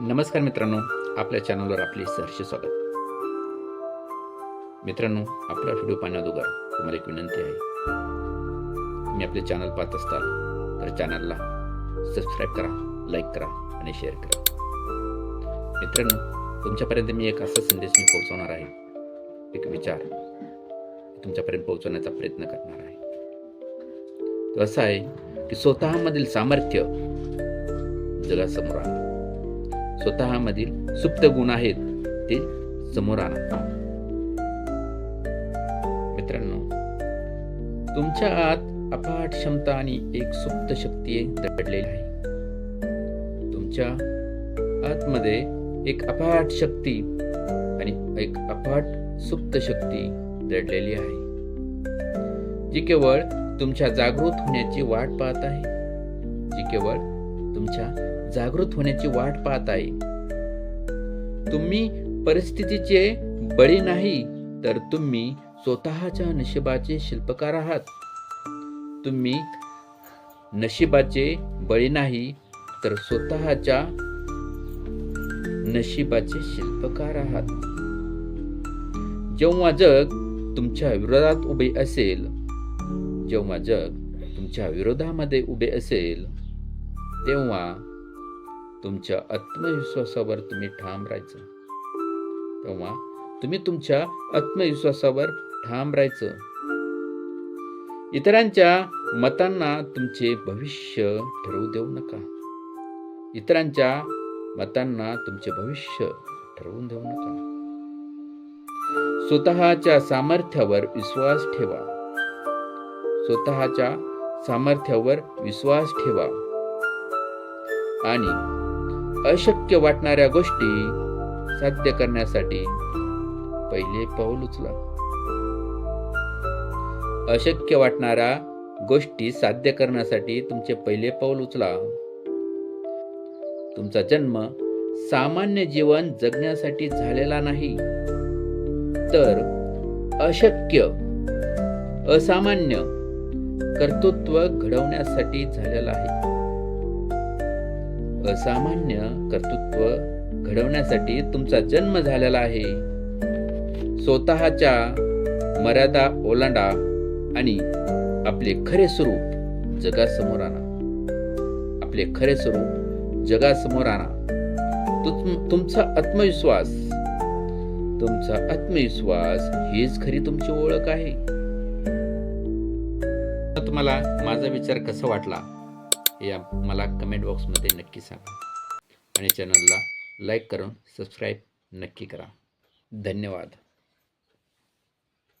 नमस्कार मित्रांनो आपल्या चॅनलवर आपले सहर्ष स्वागत. मित्रांनो आपला व्हिडिओ पाहण्याअगोदर तुम्हाला एक विनंती आहे. तुम्ही आपले चॅनल पाहत असताल तर चॅनलला सबस्क्राईब करा लाईक करा आणि शेअर करा. मित्रांनो तुमच्यापर्यंत मी एक असा संदेश मी पोहोचवणार आहे. एक विचार तुमच्यापर्यंत पोहोचवण्याचा प्रयत्न करणार आहे. तो असा आहे की स्वतःमधील सामर्थ्य जगासमोर आणा स्वतःमधील सुप्त गुण आहेत ते समोर आणा. मित्रांनो तुमच्या आत अफाट क्षमता आणि एक सुप्त शक्ती दडलेली आहे. तुमच्या आतमध्ये एक अफाट शक्ती आणि एक अफाट सुप्त शक्ती दडलेली आहे. जी केवळ तुमच्या जागृत होण्याची वाट पाहत आहे. जी केवळ तुमच्या जागृत होण्याची वाट पाहत आहे. तुम्ही परिस्थितीचे बळी नाही तर तुम्ही स्वतःच्या नशिबाचे शिल्पकार आहात. तुम्ही नशिबाचे बळी नाही तर स्वतःच्या नशिबाचे शिल्पकार आहात. जेव्हा जग तुमच्या विरोधात उभे असेल जेव्हा जग तुमच्या विरोधामध्ये उभे असेल तेव्हा तुमच्या आत्मविश्वासावर तुम्ही ठाम राहायचं. तेव्हा तुम्ही तुमच्या आत्मविश्वासावर ठाम राहायचं. इतरांच्या मतांना तुमचे भविष्य ठरवू देऊ नका. इतरांच्या मतांना तुमचे भविष्य ठरवून देऊ नका. स्वतःच्या सामर्थ्यावर विश्वास ठेवा. स्वतःच्या सामर्थ्यावर विश्वास ठेवा. आणि अशक्य वाटणाऱ्या गोष्टी साध्य करण्यासाठी पहिले पाऊल उचला. अशक्य वाटणाऱ्या गोष्टी साध्य करण्यासाठी तुमचे पहिले पाऊल उचला. तुमचा जन्म सामान्य जीवन जगण्यासाठी झालेला नाही. तर अशक्य असामान्य कर्तृत्व घडवण्यासाठी झालेला आहे. असामान्य कर्तृत्व घडवण्यासाठी तुमचा जन्म झालेला आहे. स्वतःच्या मर्यादा ओलांडा आणि आपले खरे स्वरूप जगासमोर आणा. आपले खरे स्वरूप जगासमोर आणा. तुम- तुमचा आत्मविश्वास तुमचा आत्मविश्वास हीच खरी तुमची ओळख आहे. तुम्हाला माझा विचार कसा वाटला? हे आप- मला कमेंट बॉक्समध्ये नक्की सांगा. आणि चॅनलला लाईक करून सबस्क्राईब नक्की करा. धन्यवाद.